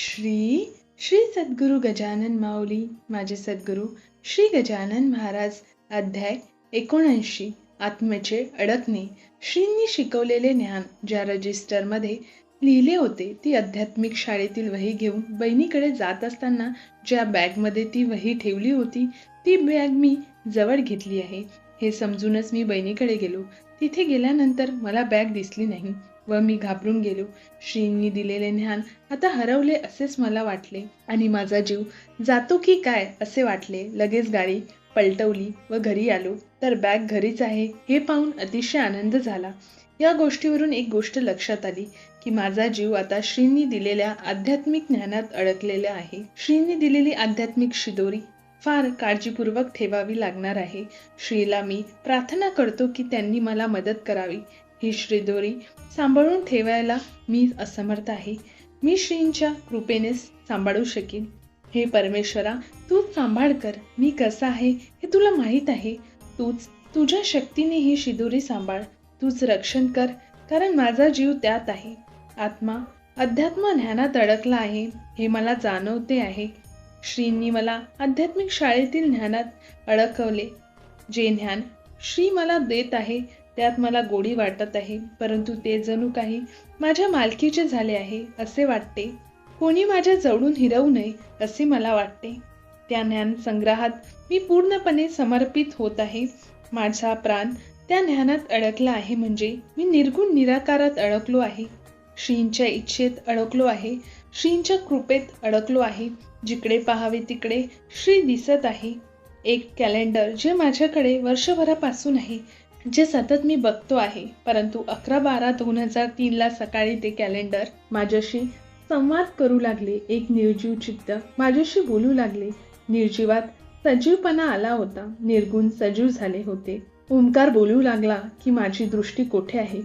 श्री श्री सद्गुरू गजानन माऊली माझे सद्गुरू श्री गजानन महाराज अध्याय एकोणऐंशी आत्मेचे अडकणे. श्रींनी शिकवलेले ज्ञान ज्या रजिस्टरमध्ये लिहिले होते ती आध्यात्मिक शाळेतील वही घेऊन बहिणीकडे जात असताना ज्या बॅगमध्ये ती वही ठेवली होती ती बॅग मी जवळ घेतली आहे. हे समजूनच मी बहिणीकडे गेलो. तिथे गेल्यानंतर मला बॅग दिसली नाही व मी घाबरून गेलो. श्रींनी दिलेले ज्ञान आता हरवले असेच मला वाटले. आणि माझा जीव जातो की काय? असे वाटले. लगेच गाडी पलटवली व घरी आलो. तर बॅग घरीच आहे हे पाहून अतिशय आनंद झाला. या गोष्टीवरून एक गोष्ट लक्षात आली की माझा जीव आता श्रींनी दिलेल्या आध्यात्मिक ज्ञानात अडकलेला आहे. श्रींनी दिलेली आध्यात्मिक शिदोरी फार काळजीपूर्वक ठेवावी लागणार आहे. श्रीला मी प्रार्थना करतो की त्यांनी मला मदत करावी. ही श्रीदोरी सांभाळून ठेवायला मी असमर्थ आहे. मी श्रींच्या कृपेनेच सांभाळू शकेन. हे परमेश्वरा तूच सांभाळ कर. मी कसा आहे हे तुला माहीत आहे. तूच तुझ्या शक्तीने ही शिदोरी सांभाळ. तूच रक्षण कर कारण माझा जीव त्यात आहे. आत्मा अध्यात्म ज्ञानात अडकला आहे हे मला जाणवते आहे. श्रींनी मला आध्यात्मिक शाळेतील ज्ञानात अडकवले. जे ज्ञान श्री मला देत आहे त्यात मला गोडी वाटत आहे परंतु ते जणू काही माझ्या मालकीचे झाले आहे असे वाटते. कोणी माझ्या जवळून हिरवू नये असे मला वाटते. त्या ज्ञान संग्रहात मी पूर्णपणे समर्पित होत आहे. माझा प्राण त्या ज्ञानात अडकला आहे म्हणजे मी निर्गुण निराकारात अडकलो आहे. श्रींच्या इच्छेत अडकलो आहे श्रींच्या कृपेत अडकलो आहे. जिकडे पाहावे तिकडे श्री दिसत आहे. एक कॅलेंडर जे माझ्याकडे वर्षभरापासून आहे. जे सतत मी बघतो आहे. परंतु अकरा बारा दोन हजार तीनला सकाळी ते कॅलेंडर माझ्याशी संवाद करू लागले. एक निर्जीव चित्त माझ्याशी बोलू लागले. निर्जीवात सजीवपणा आला होता. निर्गुण सजीव झाले होते. ओंकार बोलू लागला की माझी दृष्टी कोठे आहे?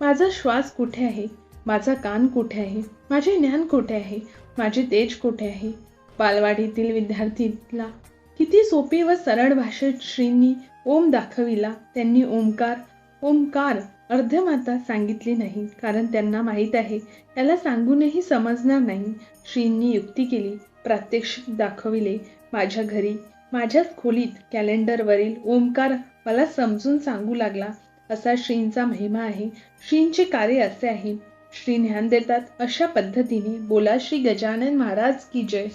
माझा श्वास कुठे आहे? माझा कान कुठे आहे? माझे ज्ञान कुठे आहे? माझे तेज कुठे आहे? बालवाडीतील विद्यार्थीला किती सोपी व सरळ भाषेत श्रींनी ओम दाखविला. त्यांनी ओमकार ओमकार अर्धमाता सांगितली नाही. कारण त्यांना माहीत आहे त्याला सांगूनही समजणार नाही. श्रींनी युक्ती केली प्रात्यक्षिक दाखविले माझ्या घरी माझ्याच खोलीत कॅलेंडरवरील ओमकार मला समजून सांगू लागला. असा श्रींचा महिमा आहे. श्रींचे कार्य असे आहे श्री ज्ञान देतात अशा पद्धतीने बोला श्री गजानन महाराज की जय.